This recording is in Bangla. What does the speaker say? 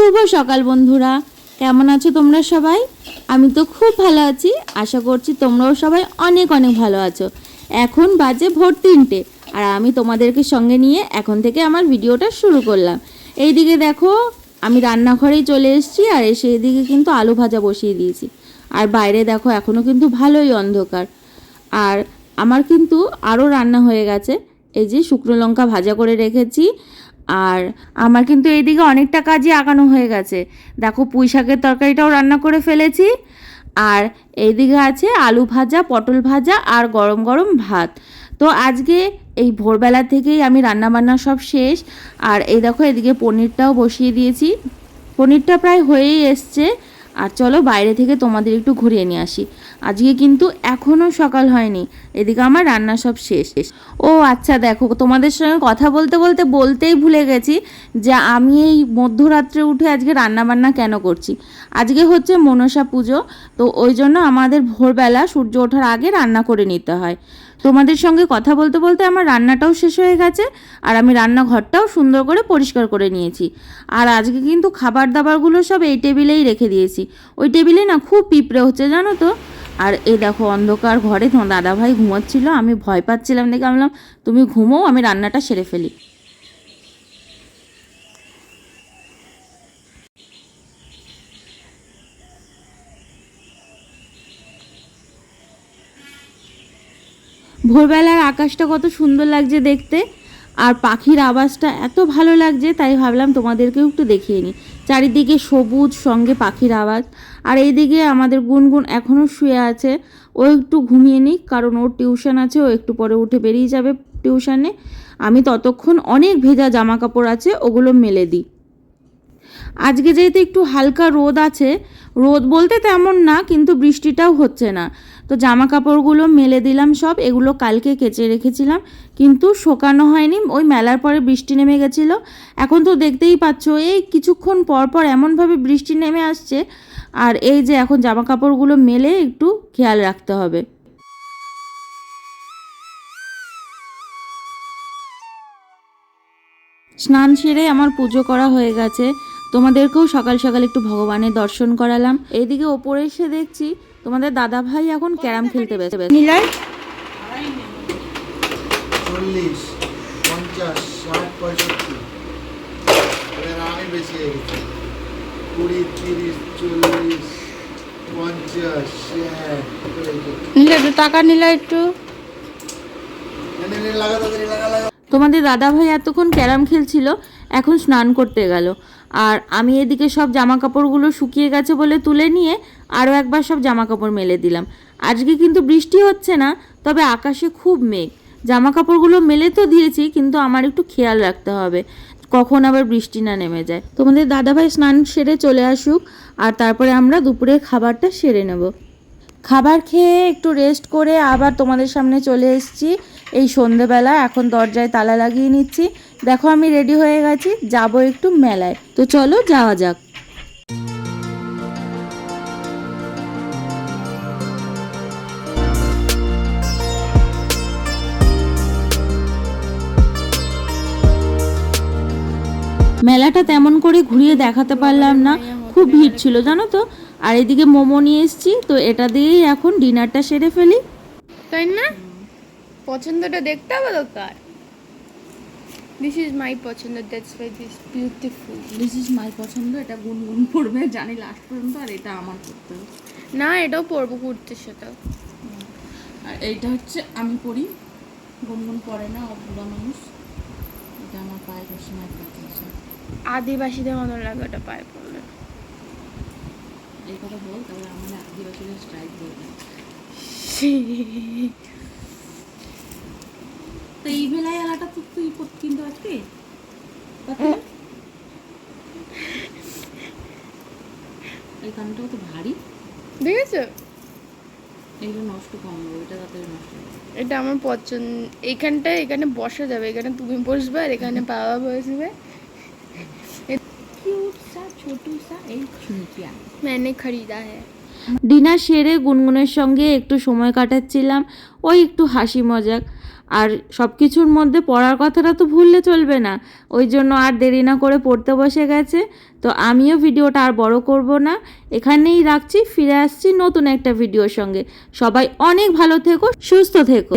শুভ সকাল বন্ধুরা। কেমন আছো তোমরা সবাই? আমি তো খুব ভালো আছি। আশা করছি তোমরাও সবাই অনেক অনেক ভালো আছো। এখন বাজে ভোর তিনটে আর আমি তোমাদেরকে সঙ্গে নিয়ে এখন থেকে আমার ভিডিওটা শুরু করলাম। এইদিকে দেখো, আমি রান্নাঘরেই চলে এসেছি আর এসে এদিকে কিন্তু আলু ভাজা বসিয়ে দিয়েছি। আর বাইরে দেখো এখনও কিন্তু ভালোই অন্ধকার। আর আমার কিন্তু আরও রান্না হয়ে গেছে। এই যে শুকনো লঙ্কা ভাজা করে রেখেছি। আর আমার কিন্তু এইদিকে অনেকটা কাজই আগানো হয়ে গেছে। দেখো পুঁই শাকের তরকারিটাও রান্না করে ফেলেছি। আর এইদিকে আছে আলু ভাজা, পটল ভাজা আর গরম গরম ভাত। তো আজকে এই ভোরবেলা থেকেই আমি রান্না বান্না সব শেষ। আর এই দেখো এদিকে পনিরটাও বসিয়ে দিয়েছি। পনিরটা প্রায় হয়েই এসছে। আর চলো বাইরে থেকে তোমাদের একটু ঘুরিয়ে নিয়ে আসি। আজকে কিন্তু এখনও সকাল হয়নি, এদিকে আমার রান্না সব শেষ। ও আচ্ছা দেখো, তোমাদের সঙ্গে কথা বলতে বলতে বলতেই ভুলে গেছি যে আমি এই মধ্যরাত্রে উঠে আজকে রান্না বান্না কেন করছি। আজকে হচ্ছে মনসা পুজো, তো ওই জন্য আমাদের ভোরবেলা সূর্য ওঠার আগে রান্না করে নিতে হয়। তোমাদের সঙ্গে কথা বলতে বলতে আমার রান্নাটাও শেষ হয়ে গেছে, আর আমি রান্নাঘরটাও সুন্দর করে পরিষ্কার করে নিয়েছি। আর আজকে কিন্তু খাবার দাবারগুলো সব এই টেবিলেই রেখে দিয়েছি। ওই টেবিলে না খুব পিঁপড়ে হচ্ছে, জানো তো? আর এই দেখো অন্ধকার ঘরে দাদাভাই ঘুমাচ্ছিল, আমি ভয় পাচ্ছিলাম, দেখে আমি বললাম, তুমি ঘুমো আমি রান্নাটা সেরে ফেলি। ভোরবেলার আকাশটা কত সুন্দর লাগছে দেখতে। আর পাখির আওয়াজটা এত ভালো লাগছে, তাই ভাবলাম তোমাদেরকেও একটু দেখিয়ে নিই। চারিদিকে সবুজ, সঙ্গে পাখির আওয়াজ। আর এইদিকে আমাদের গুনগুন এখনও শুয়ে আছে। ও একটু ঘুমিয়ে নিক, কারণ ওর টিউশন আছে, ও একটু পরে উঠে বেরিয়ে যাবে টিউশনে। আমি ততক্ষণ অনেক ভেজা জামা কাপড় আছে, ওগুলো মেলে দিই। আজকে যেহেতু একটু হালকা রোদ আছে, রোদ বলতে তেমন না, কিন্তু বৃষ্টিটাও হচ্ছে না। তো জামা কাপড়গুলো মেলে দিলাম সব, এগুলো কালকে কেচে রেখেছিলাম, কিন্তু শোকানো হয়নি, ওই মেলার পরে বৃষ্টি নেমে গেছিল। এখন তো দেখতেই পাচ্ছ, এই কিছুক্ষণ পর পর এমনভাবে বৃষ্টি নেমে আসছে, আর এই যে এখন জামা কাপড়গুলো মেলে একটু খেয়াল রাখতে হবে। স্নান সেরে আমার পুজো করা হয়ে গেছে তোমাদেরকেও সকাল সকাল একটু ভগবানের দর্শন করালাম। এইদিকে ওপরে এসে দেখছি তোমাদের দাদা ভাই এখন ক্যারাম খেলতে বেছে নিলয়? চল্লিশ পঞ্চাশ ষাট পঁয়ষট্টি। আমি বেশি কুড়ি তিরিশ চল্লিশ পঞ্চাশ ষাট নিলয় একটু টাকা নিলয় একটু। এনে তোমাদের দাদা ভাই এতক্ষণ ক্যারাম খেলছিল, এখন স্নান করতে গেল। আর আমি এদিকে সব জামা কাপড়গুলো শুকিয়ে গেছে বলে তুলে নিয়ে আরও একবার সব জামা কাপড় মেলে দিলাম। আজকে কিন্তু বৃষ্টি হচ্ছে না, তবে আকাশে খুব মেঘ। জামা কাপড়গুলো মেলে তো দিয়েছি, কিন্তু আমার একটু খেয়াল রাখতে হবে, কখন আবার বৃষ্টি না নেমে যায়। তোমাদের দাদাভাই স্নান সেরে চলে আসুক, আর তারপরে আমরা দুপুরের খাবারটা সেরে নেব। খাবার খেয়ে একটু রেস্ট করে আবার তোমাদের সামনে চলে এসেছি। এই সন্ধেবেলা এখন দরজায় তালা লাগিয়ে নিচ্ছি। দেখো আমি রেডি হয়ে গেছি, যাব একটু মেলায়। তো চলো যাওয়া যাক। মেলাটা তেমন করে ঘুরিয়ে দেখাতে পারলাম না। খুব ভিড় ছিল, জানো তো? আর এদিকে মোমো নিয়ে এসেছি, তো এটা দিয়েই এখন ডিনারটা সেরে ফেলি। তাই না? পছন্দটা দেখতে হবে তো কার দিস ইজ মাই পছন্দ that's why this beautiful this is my পছন্দ এটা গুনগুন পড়বে জানি লাস্ট পর্যন্ত আর এটা আমার করতে হবে। না এটাও পরবো কুর্তির সাথে আর এইটা হচ্ছে আমি পড়ি। গুনগুন পড়ে না বুড়া মানুষ। এটা আমার পায়ে সময় করতে আদিবাসীদের মতো লাগে ওটা পায়ে পড়লে। এই কথা বল তাহলে আমার আদিবাসীদের স্ট্রাইক দেবে তো এই বেলায় আলাটা তো তুই পর- কিনতে পারবি পারবি না? এই কানটাও তো ভারী দেখেছো এগুলো নষ্ট কম হবে এটা তাড়াতাড়ি নষ্ট হবে এটা আমার পছন্দ এখানটা এখানে বসা যাবে এখানে তুমি বসবে আর এখানে বাবা বসবে কিউট সা ছোটু সা এই ঝুমকিয়া मैंने खरीदा है ডিনার সেরে গুনগুনের সঙ্গে একটু সময় কাটাচ্ছিলাম ওই একটু হাসি মজাক আর সব কিছুর মধ্যে পড়ার কথাটা তো ভুললে চলবে না। ওই জন্য আর দেরি না করে পড়তে বসে গেছে। তো আমিও ভিডিওটা আর বড় করব না। এখানেই রাখছি, ফিরে আসছি নতুন একটা ভিডিওর সঙ্গে। সবাই অনেক ভালো থেকো, সুস্থ থেকো।